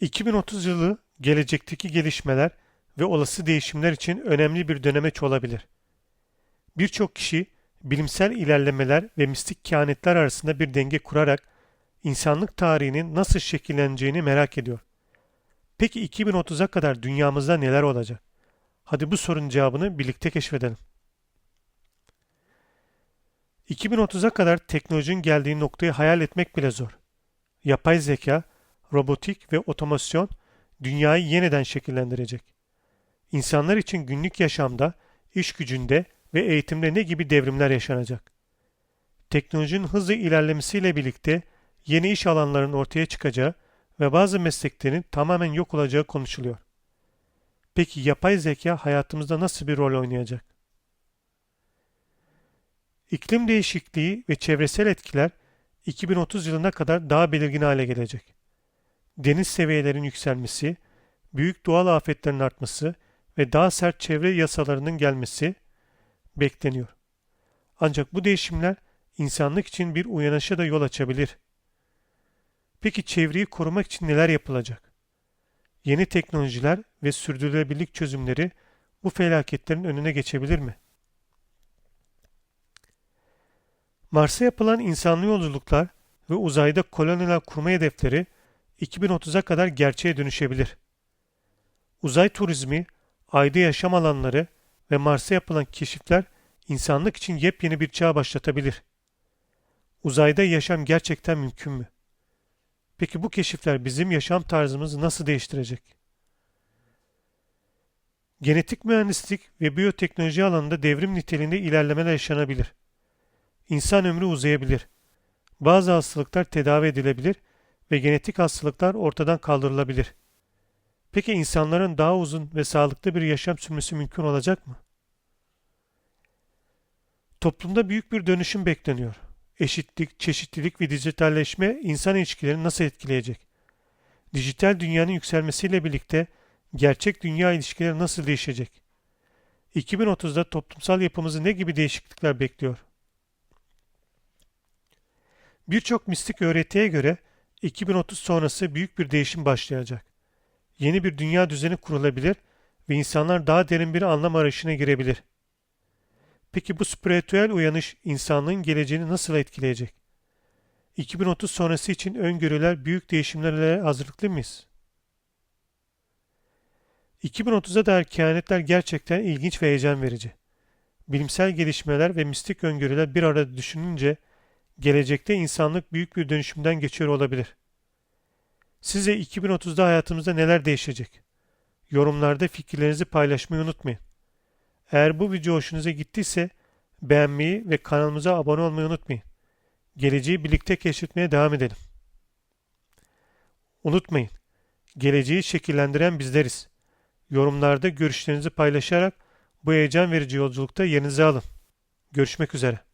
2030 yılı gelecekteki gelişmeler ve olası değişimler için önemli bir dönemeç olabilir. Birçok kişi bilimsel ilerlemeler ve mistik kehanetler arasında bir denge kurarak insanlık tarihinin nasıl şekilleneceğini merak ediyor. Peki 2030'a kadar dünyamızda neler olacak? Hadi bu sorunun cevabını birlikte keşfedelim. 2030'a kadar teknolojinin geldiği noktayı hayal etmek bile zor. Yapay zeka, robotik ve otomasyon dünyayı yeniden şekillendirecek. İnsanlar için günlük yaşamda, iş gücünde ve eğitimde ne gibi devrimler yaşanacak? Teknolojinin hızlı ilerlemesiyle birlikte yeni iş alanlarının ortaya çıkacağı ve bazı mesleklerin tamamen yok olacağı konuşuluyor. Peki yapay zeka hayatımızda nasıl bir rol oynayacak? İklim değişikliği ve çevresel etkiler 2030 yılına kadar daha belirgin hale gelecek. Deniz seviyelerinin yükselmesi, büyük doğal afetlerin artması ve daha sert çevre yasalarının gelmesi bekleniyor. Ancak bu değişimler insanlık için bir uyanışa da yol açabilir. Peki çevreyi korumak için neler yapılacak? Yeni teknolojiler ve sürdürülebilirlik çözümleri bu felaketlerin önüne geçebilir mi? Mars'a yapılan insanlı yolculuklar ve uzayda koloniler kurma hedefleri 2030'a kadar gerçeğe dönüşebilir. Uzay turizmi, ayda yaşam alanları ve Mars'a yapılan keşifler insanlık için yepyeni bir çağ başlatabilir. Uzayda yaşam gerçekten mümkün mü? Peki bu keşifler bizim yaşam tarzımızı nasıl değiştirecek? Genetik mühendislik ve biyoteknoloji alanında devrim niteliğinde ilerlemeler yaşanabilir. İnsan ömrü uzayabilir. Bazı hastalıklar tedavi edilebilir ve genetik hastalıklar ortadan kaldırılabilir. Peki insanların daha uzun ve sağlıklı bir yaşam sürmesi mümkün olacak mı? Toplumda büyük bir dönüşüm bekleniyor. Eşitlik, çeşitlilik ve dijitalleşme insan ilişkilerini nasıl etkileyecek? Dijital dünyanın yükselmesiyle birlikte gerçek dünya ilişkileri nasıl değişecek? 2030'da toplumsal yapımızı ne gibi değişiklikler bekliyor? Birçok mistik öğretiye göre 2030 sonrası büyük bir değişim başlayacak. Yeni bir dünya düzeni kurulabilir ve insanlar daha derin bir anlam arayışına girebilir. Peki bu spiritüel uyanış insanlığın geleceğini nasıl etkileyecek? 2030 sonrası için öngörüler büyük değişimlerle hazırlıklı mıyız? 2030'a dair kehanetler gerçekten ilginç ve heyecan verici. Bilimsel gelişmeler ve mistik öngörüler bir arada düşününce gelecekte insanlık büyük bir dönüşümden geçiyor olabilir. Size 2030'da hayatımızda neler değişecek? Yorumlarda fikirlerinizi paylaşmayı unutmayın. Eğer bu video hoşunuza gittiyse beğenmeyi ve kanalımıza abone olmayı unutmayın. Geleceği birlikte keşfetmeye devam edelim. Unutmayın, geleceği şekillendiren bizleriz. Yorumlarda görüşlerinizi paylaşarak bu heyecan verici yolculukta yerinizi alın. Görüşmek üzere.